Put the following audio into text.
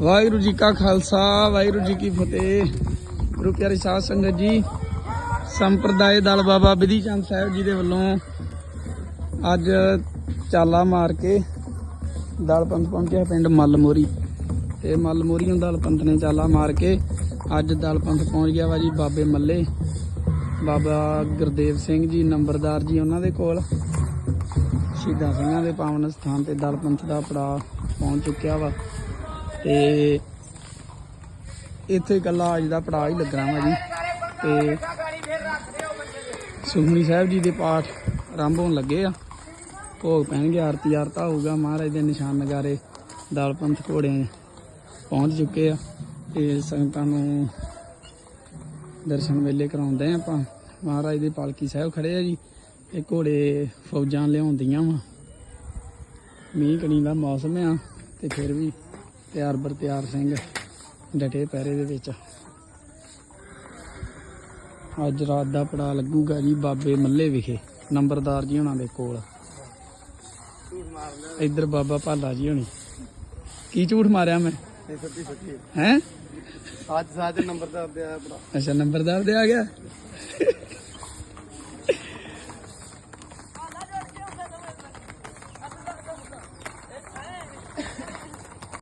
ਵਾਹਿਗੁਰੂ ਜੀ ਕਾ ਖਾਲਸਾ, ਵਾਹਿਗੁਰੂ ਜੀ ਕੀ ਫਤਿਹ। ਗੁਰੂ ਪਿਆਰੇ ਸਾਧ ਸੰਗਤ ਜੀ, ਸੰਪਰਦਾਇ ਦਲ ਬਾਬਾ ਬਿਧੀ ਚੰਦ ਸਾਹਿਬ ਜੀ ਦੇ ਵੱਲੋਂ ਅੱਜ ਚਾਲਾ ਮਾਰ ਕੇ ਦਲ ਪੰਥ ਪਹੁੰਚਿਆ ਪਿੰਡ ਮੱਲਮੋਰੀ। ਤੇ ਮੱਲਮੋਰੀੋਂ ਦਲ ਪੰਥ ਨੇ ਚਾਲਾ ਮਾਰ ਕੇ ਅੱਜ ਦਲ ਪੰਥ ਪਹੁੰਚ ਗਿਆ ਵਾ ਜੀ ਬਾਬੇ ਮੱਲੇ। ਬਾਬਾ ਗੁਰਦੇਵ ਸਿੰਘ ਜੀ, ਨੰਬਰਦਾਰ ਜੀ ਉਹਨਾਂ ਦੇ ਕੋਲ। ਸ਼ਹੀਦਾਂ ਸਿੰਘਾਂ ਦੇ ਪਾਵਨ ਸਥਾਨ ਤੇ ਦਲ ਪੰਥ ਦਾ ਪੜਾ ਪਹੁੰਚ ਚੁੱਕਿਆ ਵਾ। ਤੇ ਇੱਥੇ ਇਕੱਲਾ ਅੱਜ ਦਾ ਪੜਾਅ ਹੀ ਲੱਗਣਾ ਵਾ ਜੀ। ਤੇ ਸੁਖਮਨੀ ਸਾਹਿਬ ਜੀ ਦੇ ਪਾਠ ਆਰੰਭ ਹੋਣ ਲੱਗੇ ਆ। ਭੋਗ ਪੈਣਗੇ, ਆਰਤੀ ਆਰਤਾ ਹੋਊਗਾ। ਮਹਾਰਾਜ ਦੇ ਨਿਸ਼ਾਨ ਨਗਾਰੇ ਦਲ ਪੰਥ ਘੋੜੇ ਪਹੁੰਚ ਚੁੱਕੇ ਆ ਤੇ ਸੰਗਤਾਂ ਨੂੰ ਦਰਸ਼ਨ ਵੇਲੇ ਕਰਾਉਂਦੇ ਆ ਆਪਾਂ। ਮਹਾਰਾਜ ਦੇ ਪਾਲਕੀ ਸਾਹਿਬ ਖੜੇ ਆ ਜੀ। ਇਹ ਘੋੜੇ ਫੌਜਾਂ ਲਿਆਉਂਦੀਆਂ ਵਾ। ਮੀਂਹ ਕਣੀ ਦਾ ਮੌਸਮ ਆ ਤੇ ਫਿਰ ਵੀ ਤਿਆਰ ਬਰ ਤਿਆਰ ਸਿੰਘ ਡਟੇ ਪੈਰੇ ਦੇ ਵਿੱਚ। ਅੱਜ ਰਾਤ ਦਾ ਪੜਾ ਲੱਗੂਗਾ ਜੀ ਬਾਬੇ ਮੱਲੇ ਵਿਖੇ ਨੰਬਰਦਾਰ ਜੀ ਹੁਣਾਂ ਦੇ ਕੋਲ। ਇੱਧਰ ਬਾਬਾ ਭਾਲਾ ਜੀ ਹੁਣੀ। ਕੀ ਝੂਠ ਮਾਰਿਆ ਮੈਂ? ਸੱਚੀ ਸੱਚੀ ਹੈ? ਅੱਜ ਸਾਜ ਨੰਬਰ ਦਾ ਦਿਆ ਬੜਾ ਅੱਛਾ ਨੰਬਰਦਾਰ ਦੇ ਆ ਗਿਆ?